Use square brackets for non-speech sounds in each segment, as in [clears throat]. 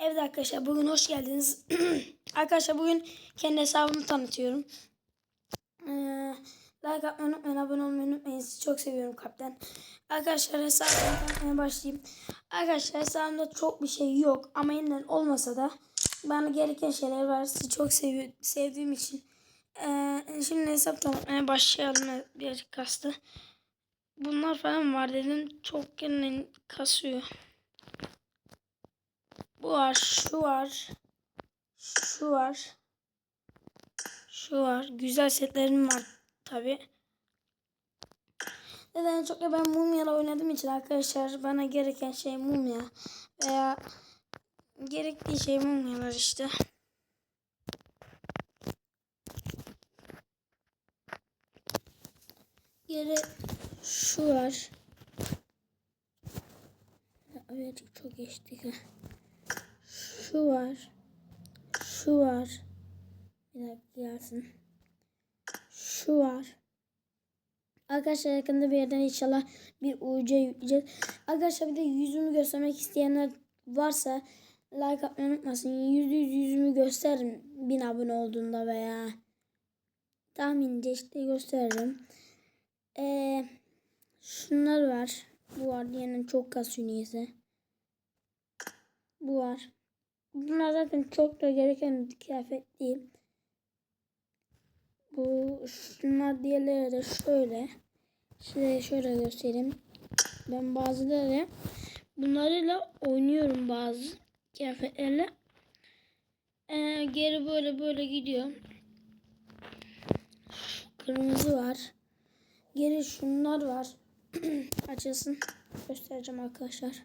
Evet arkadaşlar bugün hoş geldiniz. [clears throat] arkadaşlar bugün kendi hesabımı tanıtıyorum. Ee, like atmayı unutmayın, abone olmayı unutmayın. Sizi çok seviyorum kapten. Arkadaşlar hesabımı tanıtmaya başlayayım. Arkadaşlar hesabımda çok bir şey yok ama yeniden olmasa da bana gereken şeyler var. Sizi çok sevi sevdiğim için. Ee, şimdi hesap tanıtmaya başlayalım. Birazcık kastı. Bunlar falan var dedim. Çok kendini kasıyor. Bu var, şu var. Şu var. Şu var. Güzel setlerim var tabi. Neden çok da ben mumyala oynadığım için arkadaşlar bana gereken şey mumya veya gerektiği şey mumyalar işte. Geri şu var. Evet çok geçtik. Şu var. Şu var. Bir dakika gelsin. Şu var. Arkadaşlar yakında bir yerden inşallah bir UC yükleyeceğiz. Arkadaşlar bir de yüzümü göstermek isteyenler varsa like atmayı unutmasın. Yüzde yüz yüzümü gösteririm. Bin abone olduğunda veya tahmince işte gösteririm. Ee, şunlar var. Bu var diyenin çok kasıyor niyeyse. Bu var. Bunlar zaten çok da gereken bir kıyafet değil. Bu şunlar diğerleri de şöyle. Size şöyle göstereyim. Ben bazıları bunlarıyla oynuyorum bazı kıyafetlerle. Ee, geri böyle böyle gidiyor. Kırmızı var. Geri şunlar var. [clears throat] Açılsın. Göstereceğim arkadaşlar.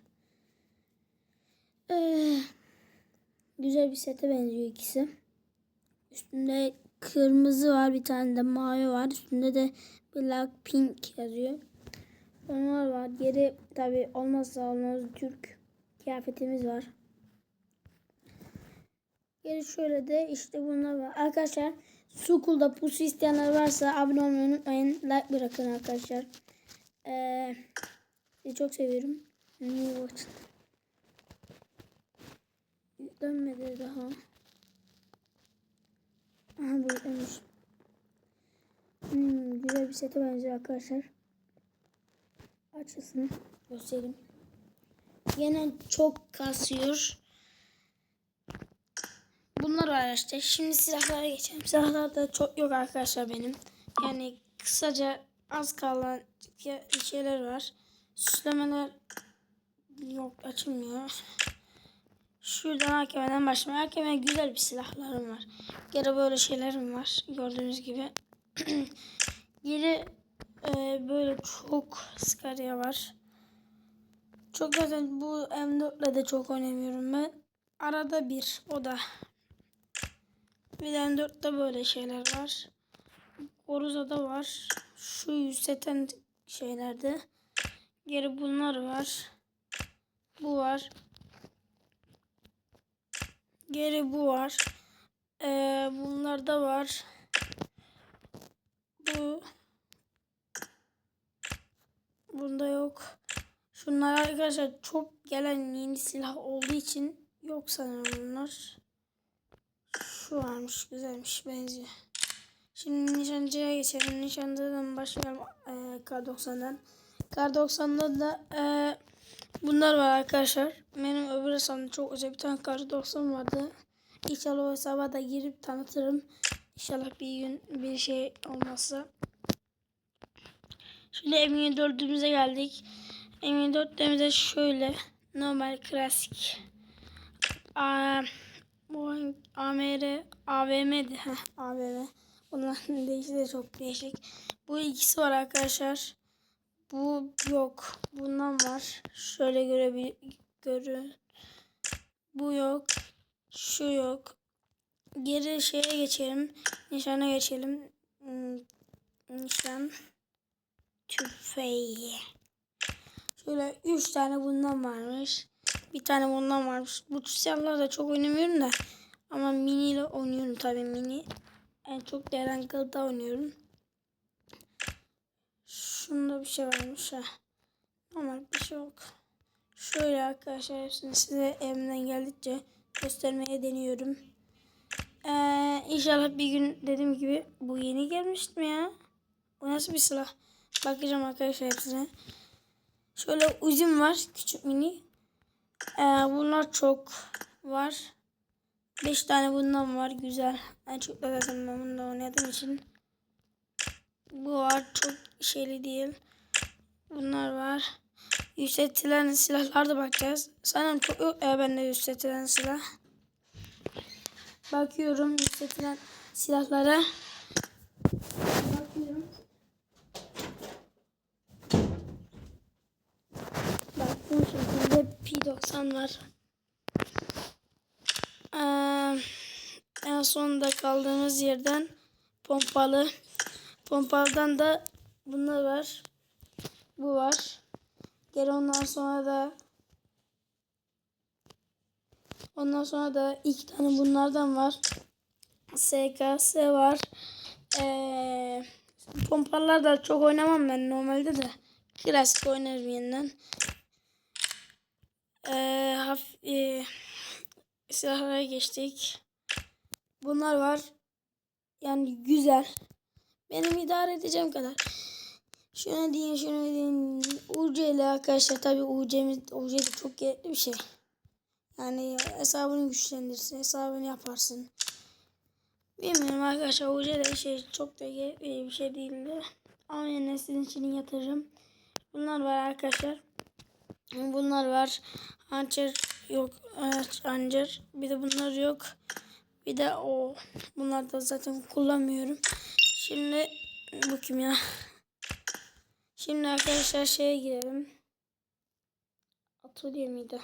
Ee, güzel bir sete benziyor ikisi. Üstünde kırmızı var. Bir tane de mavi var. Üstünde de Black Pink yazıyor. Onlar var. Geri tabi olmazsa olmaz Türk kıyafetimiz var. Geri şöyle de işte bunlar var. Arkadaşlar Sukul'da pusu isteyenler varsa abone olmayı unutmayın. Like bırakın arkadaşlar. Ee, çok seviyorum. İyi bakın. Yüklenmedi daha. Aha bu yüklenmiş. Hmm, güzel bir sete benziyor arkadaşlar. Açılsın. Göstereyim. Yine çok kasıyor. Bunlar işte. Şimdi silahlara geçelim. Silahlarda çok yok arkadaşlar benim. Yani kısaca az kalan şeyler var. Süslemeler yok açılmıyor. Şuradan hakemeden başlayayım. Hakeme güzel bir silahlarım var. Geri böyle şeylerim var. Gördüğünüz gibi. [clears throat] Geri e, böyle çok Scarya var. Çok zaten bu M4 ile de çok oynamıyorum ben. Arada bir o da. Bir de M4'te böyle şeyler var. Oruza'da var. Şu yüzseten şeylerde. Geri bunlar var. Bu var. Geri bu var. Ee, bunlar da var. Bu. Bunda yok. Şunlar arkadaşlar çok gelen yeni silah olduğu için yok sanırım bunlar. Şu varmış güzelmiş benziyor. Şimdi nişancıya geçelim. Nişancıdan başlayalım e, K90'dan. K90'da da e, bunlar var arkadaşlar. Benim öbür hesabımda çok özel bir tane K90 vardı. İnşallah o hesaba da girip tanıtırım. İnşallah bir gün bir şey olmazsa. Şimdi M24'ümüze geldik. M24'ümüzde şöyle normal klasik. Aa, bu AMR AVM'di. AVM. Bunların [laughs] değişi de çok değişik. Bu ikisi var arkadaşlar. Bu yok. Bundan var. Şöyle görebil görün. Bu yok. Şu yok. Geri şeye geçelim. Nişana geçelim. Hmm, Nişan. Tüfeği. Şöyle 3 tane bundan varmış. Bir tane bundan varmış. Bu silahları da çok oynamıyorum da. Ama mini ile oynuyorum tabii mini. En çok Derankıl'da oynuyorum. Şunda bir şey varmış ha. Normal bir şey yok. Şöyle arkadaşlar hepsini size elimden geldikçe göstermeye deniyorum. Ee, inşallah bir gün dediğim gibi bu yeni gelmişti mi ya? Bu nasıl bir silah? Bakacağım arkadaşlar hepsine. Şöyle uzun var. Küçük mini. Ee, bunlar çok var. 5 tane bundan var. Güzel. En çok da zaten ben bunda oynadığım için. Bu var. Çok şeyli değil. Bunlar var. Yükseltilen silahlar da bakacağız. Sanırım çok yok ya bende yükseltilen silah. Bakıyorum yükseltilen silahlara. Bakıyorum. Baktığım şekilde P90 var. Ee, en sonunda kaldığımız yerden pompalı. Pompalıdan da bunlar var. Bu var. Geri ondan sonra da ondan sonra da iki tane bunlardan var. SKS var. Ee, pompalar da çok oynamam ben normalde de. Klasik oynarım yeniden. Ee, haf, e, silahlara geçtik. Bunlar var. Yani güzel. Benim idare edeceğim kadar. Şunu diyeyim, şunu diyeyim. UC ile arkadaşlar tabi UC'miz UC de çok gerekli bir şey. Yani hesabını güçlendirsin, hesabını yaparsın. Bilmiyorum arkadaşlar UC de şey çok da gerekli bir şey değildi. Ama yine sizin için yatırırım. Bunlar var arkadaşlar. Bunlar var. Hançer yok. Hançer. Bir de bunlar yok. Bir de o. Bunlar da zaten kullanmıyorum. Şimdi bu kim ya? Şimdi arkadaşlar şeye girelim. Atölye miydi?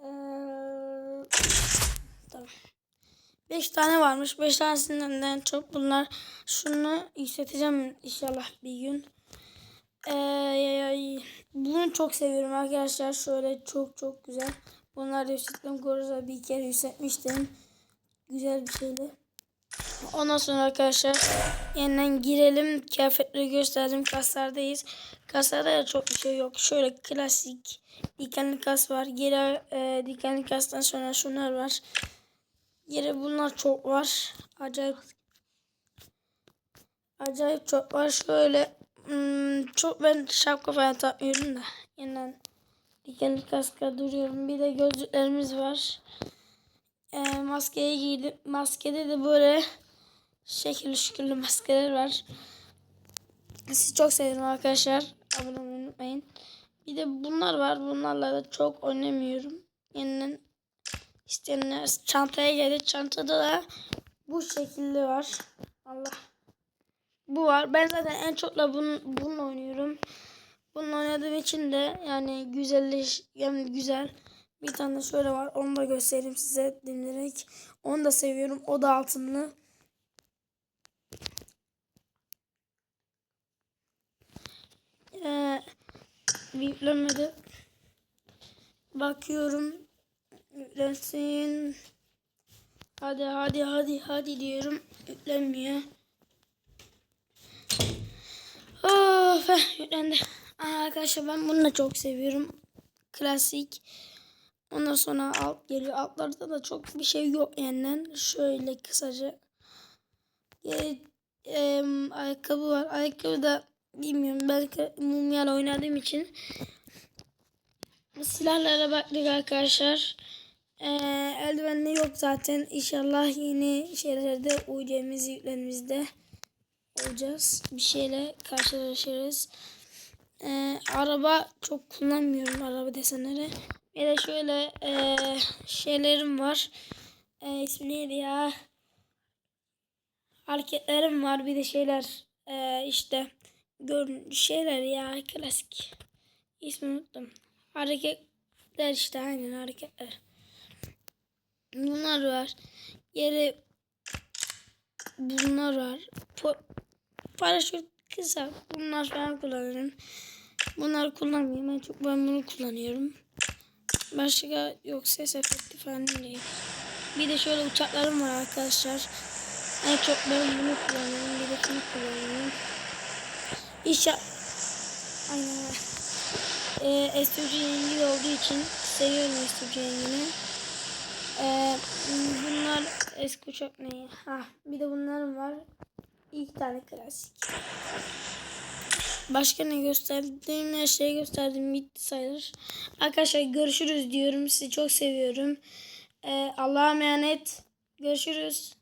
Ee, tamam. 5 tane varmış. 5 tanesinden çok bunlar. Şunu yükselteceğim inşallah bir gün. Ee, bunu çok seviyorum arkadaşlar. Şöyle çok çok güzel. Bunları yükselttim. Koruza bir kere yükseltmiştim. Güzel bir şeydi. Ondan sonra arkadaşlar yeniden girelim. Kıyafetleri gösterdim. Kaslardayız. Kaslarda da çok bir şey yok. Şöyle klasik dikenli kas var. Geri e, dikenli kastan sonra şunlar var. Geri bunlar çok var. Acayip acayip çok var. Şöyle hmm, çok ben şapka falan takmıyorum da. Yeniden dikenli kaska duruyorum. Bir de gözlüklerimiz var. E, maskeyi giydim. Maskede de böyle şekilli şükürlü maskeler var. Sizi çok sevdim arkadaşlar. Abone olmayı unutmayın. Bir de bunlar var. Bunlarla da çok oynamıyorum. Yeniden isteyenler çantaya geldi. Çantada da bu şekilde var. Allah. Bu var. Ben zaten en çokla bunun, bununla oynuyorum. Bununla oynadığım için de yani güzelleş yani güzel. Bir tane de şöyle var. Onu da göstereyim size dinleyerek. Onu da seviyorum. O da altınlı. Ee, yüklenmedi. Bakıyorum. Yüklensin. Hadi hadi hadi hadi diyorum. Yüklenmiyor. Of eh, yüklendi. Aa, arkadaşlar ben bunu da çok seviyorum. Klasik. Ondan sonra alt geliyor. Altlarda da çok bir şey yok yeniden. Şöyle kısaca. E, e, ayakkabı var. Ayakkabı da bilmiyorum. Belki mumyayla oynadığım için. Silahlara baktık arkadaşlar. Ee, eldivenli yok zaten. İnşallah yeni şeylerde UC'miz yüklenimizde olacağız. Bir şeyle karşılaşırız. Ee, araba çok kullanmıyorum araba desenleri. Bir de şöyle e, şeylerim var. E, ismi neydi ya? Hareketlerim var. Bir de şeyler e, işte gör şeyler ya klasik. İsmi unuttum. Hareketler işte aynen hareketler. Bunlar var. Yeri bunlar var. Po paraşüt kısa. Bunlar falan kullanırım. Bunları kullanmıyorum. En çok ben bunu kullanıyorum. Başka yok ses efekti falan değil. Bir de şöyle uçaklarım var arkadaşlar. En çok ben bunu kullanıyorum. Bir de şunu kullanıyorum. İnşa Aynen öyle. e, SUG yengi olduğu için seviyorum SUG yengini. E, bunlar eski uçak ne? Ha, bir de bunların var. İki tane klasik. Başka ne gösterdim? Her şeyi gösterdim. Bitti sayılır. Arkadaşlar görüşürüz diyorum. Sizi çok seviyorum. E, Allah'a emanet. Görüşürüz.